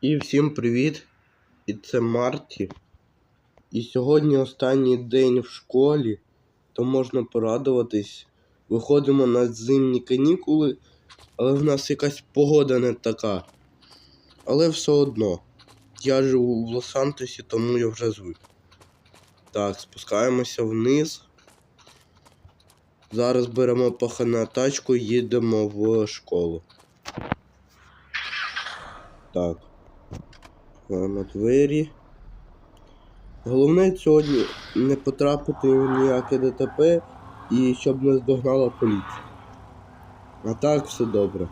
І всім привіт! І це Марті. І сьогодні останній день в школі, то можна порадуватись. Виходимо на зимні канікули, але в нас якась погода не така. Але все одно. Я живу в Лос-Антосі, тому я вже звик. Так, спускаємося вниз. Зараз беремо пахана тачку і їдемо в школу. Так. Маємо двері. Головне сьогодні не потрапити в ніяке ДТП і щоб не здогнала поліція. А так все добре.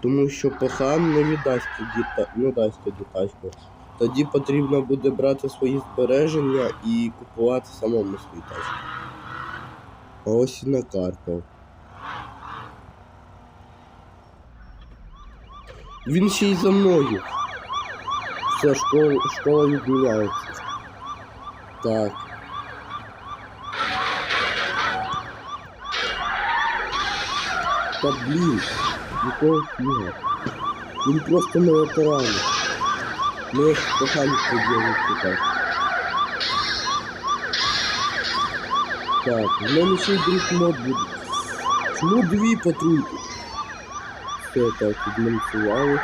Тому що пахан не віддасть тоді, не дасть тоді тачку. Тоді потрібно буде брати свої збереження і купувати самому свої тачки. А ось і накаркав. Він ще й за мною. Все, школа, школа відміняється. Так. Та блін, якого фіга? Він просто не ветеран. Ми як кохані поділити так. Так, в мене ще й друг мод буде. Чому дві патрульки? Все так, відмонтували.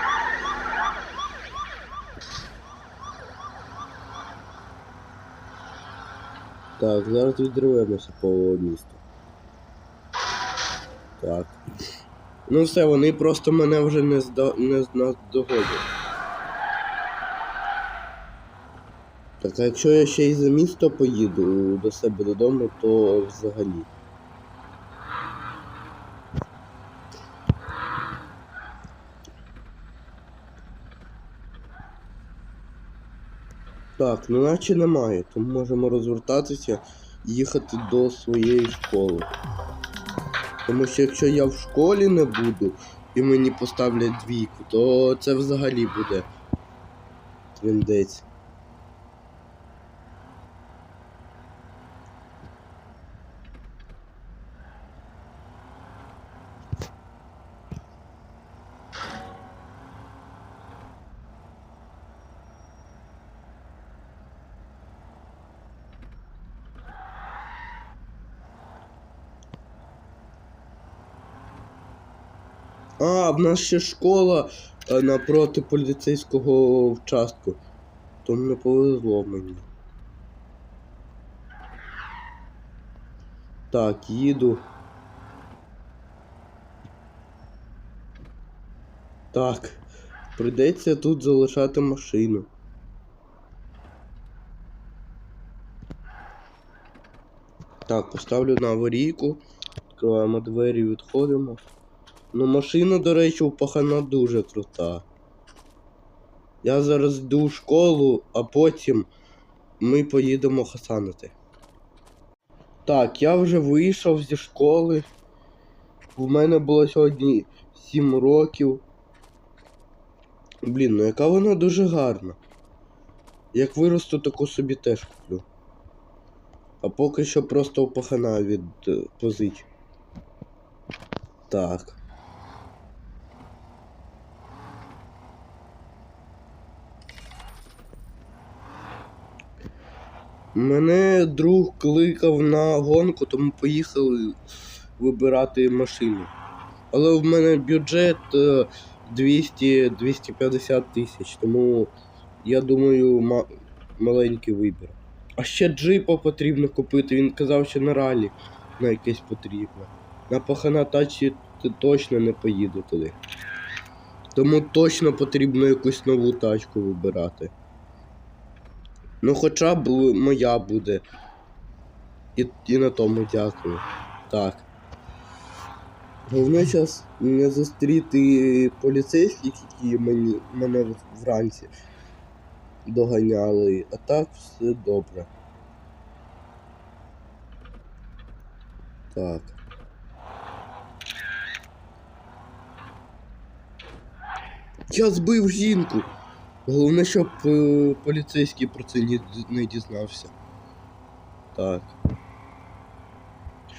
Так, зараз відриваємося по місту. Так. Ну все, вони просто мене вже не зда... не наздогодять. Так, а якщо я ще й за місто поїду до себе додому, то взагалі. Так, ну наче немає, тому можемо розвертатися і їхати до своєї школи. Тому що якщо я в школі не буду і мені поставлять двійку, то це взагалі буде трендець. А, в нас ще школа е, напроти поліцейського вчастку. Тому не повезло мені. Так, їду. Так, прийдеться тут залишати машину. Так, поставлю на аварійку. Відкриваємо двері і відходимо. Ну, машина, до речі, у пахана дуже крута. Я зараз йду в школу, а потім ми поїдемо хасанити. Так, я вже вийшов зі школи. У мене було сьогодні 7 років. Блін, ну яка вона дуже гарна. Як виросту, таку собі теж куплю. А поки що просто у пахана від е, позич. Так. Мене друг кликав на гонку, тому поїхали вибирати машину. Але в мене бюджет е, 200-250 тисяч, тому я думаю, ма- маленький вибір. А ще джипа потрібно купити. Він казав, що на ралі на якесь потрібно. На пахана тачі ти точно не поїду туди. Тому точно потрібно якусь нову тачку вибирати. Ну, хоча б моя буде. І, і на тому дякую. Так. Головне зараз не зустріти поліцейських, які мені, мене вранці доганяли, а так все добре. Так. Я збив жінку. Головне, щоб е, поліцейський про це не, дізнався. Так.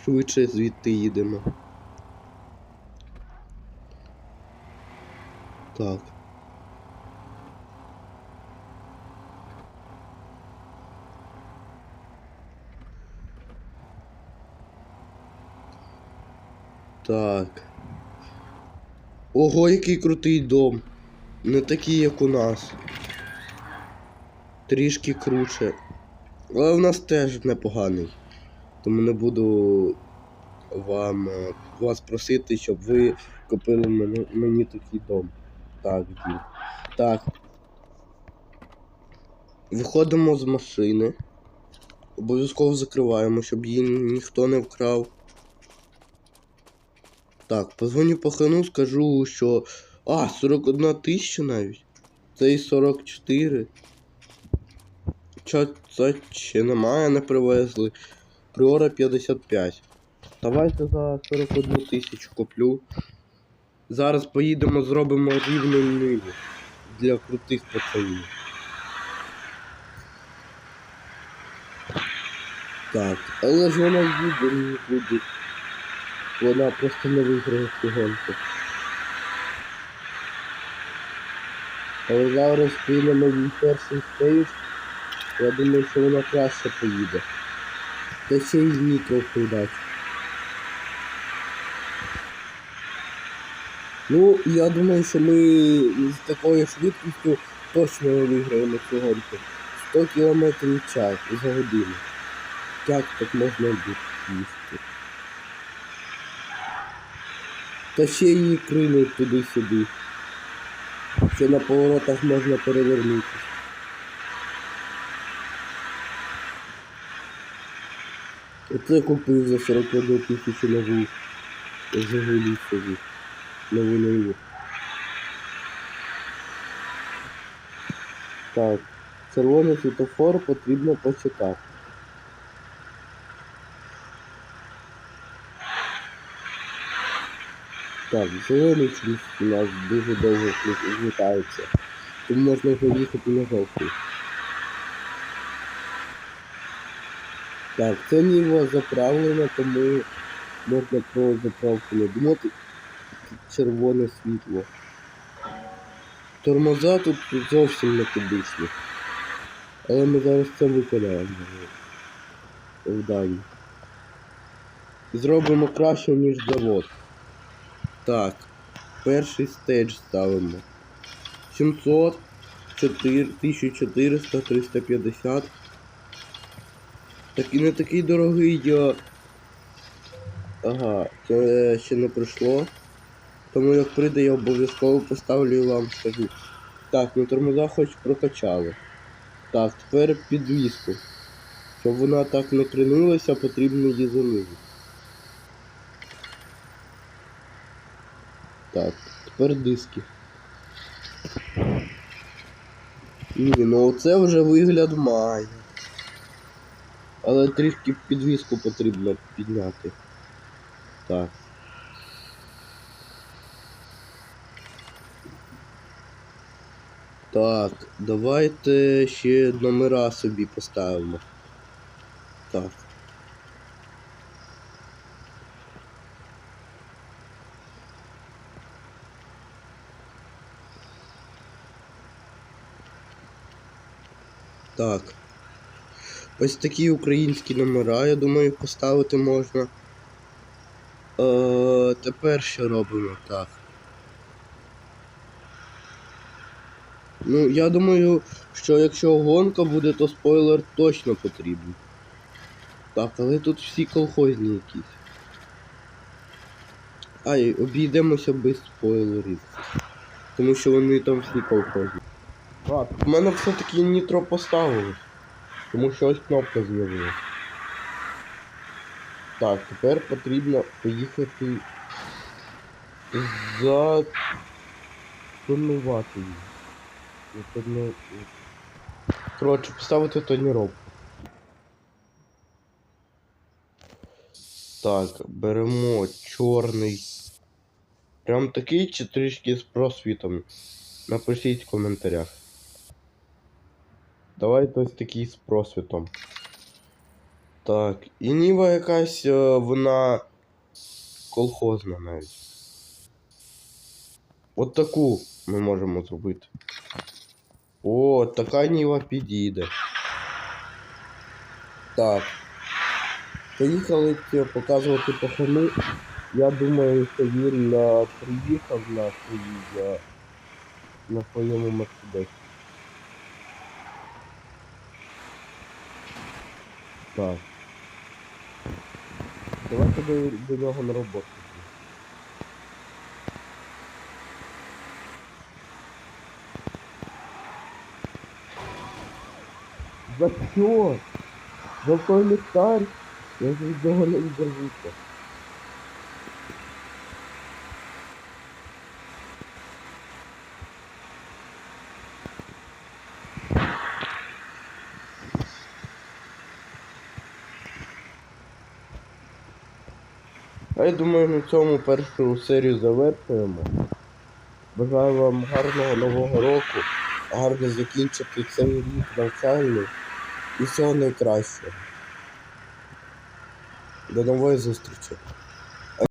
Швидше звідти їдемо. Так. Так. Ого, який крутий дом. Не такий, як у нас. Трішки круче. Але в нас теж непоганий. Тому не буду вам е, вас просити, щоб ви купили мені, мені такий дом. Так, дід. Так. Виходимо з машини. Обов'язково закриваємо, щоб її ніхто не вкрав. Так, позвоню пахану, скажу, що. А, 41 тисяча навіть. Це і 44. Чо це ще немає, не привезли. Приора 55. Давайте за 41 тисячу куплю. Зараз поїдемо, зробимо рівну ниву для крутих пацанів. Так, але ж вона їде нікуди. Вона просто не виграє цю гонку. Зараз кинемо їй перший стейдж. Я думаю, що вона краще поїде. Та ще й нітро дати. Ну, я думаю, що ми з такою швидкістю точно виграємо цю гонку. 100 км в час за годину. Як так можна їсти? Та ще її крилять туди-сюди. Ще на поворотах можна перевернутися. Оце купив за 41 тисячу нову Жигулі собі. Нову нову. Так, червоний світофор потрібно почекати. Так, зелений чомусь у нас дуже довго злітається. Тому можна вже їхати на жовтий. Так, це ніво заправлено, тому можна про заправку не думати. Червоне світло. Тормоза тут зовсім не кубичні. Але ми зараз це виконаємо. Вдані. Зробимо краще, ніж завод. Так, перший стейдж ставимо. 700, 4, 1400, 350. Так і не такий дорогий я. Ага, це ще не прийшло. Тому як прийде, я обов'язково поставлю вам скажу. Так, ну тормоза хоч прокачали. Так, тепер підвіску. Щоб вона так не кринулася, потрібно її занизити. Так, тепер диски. Ні, ну це вже вигляд має. Але трішки підвіску потрібно підняти. Так. Так, давайте ще номера собі поставимо. Так. Так. Ось такі українські номера, я думаю, поставити можна. Е, тепер що робимо? Так. Ну, я думаю, що якщо гонка буде, то спойлер точно потрібен. Так, але тут всі колхозні якісь. Ай, обійдемося без спойлерів. Тому що вони там всі колхозні. Так, в мене все-таки нітро поставили. Тому що ось кнопка з'явилася. Так, тепер потрібно поїхати за тонувати її. Коротше, поставити тоніровку. Так, беремо чорний. Прям такий чи трішки з просвітом. Напишіть в коментарях. Давайте ось такий з просвітом. Так, і ніва якась е, вона колхозна навіть. От таку ми можемо зробити. О, така ніва підійде. Так. Поїхали показувати пахану. Я думаю, що він е, приїхав на своїй е, на своєму мерседесі. Так. Давайте до, до нього на роботу. За що? За той ліхтар? Я ж від нього. А я думаю, на цьому першу серію завершуємо. Бажаю вам гарного нового року, гарно закінчити цей рік навчальний і всього найкращого. До нової зустрічі.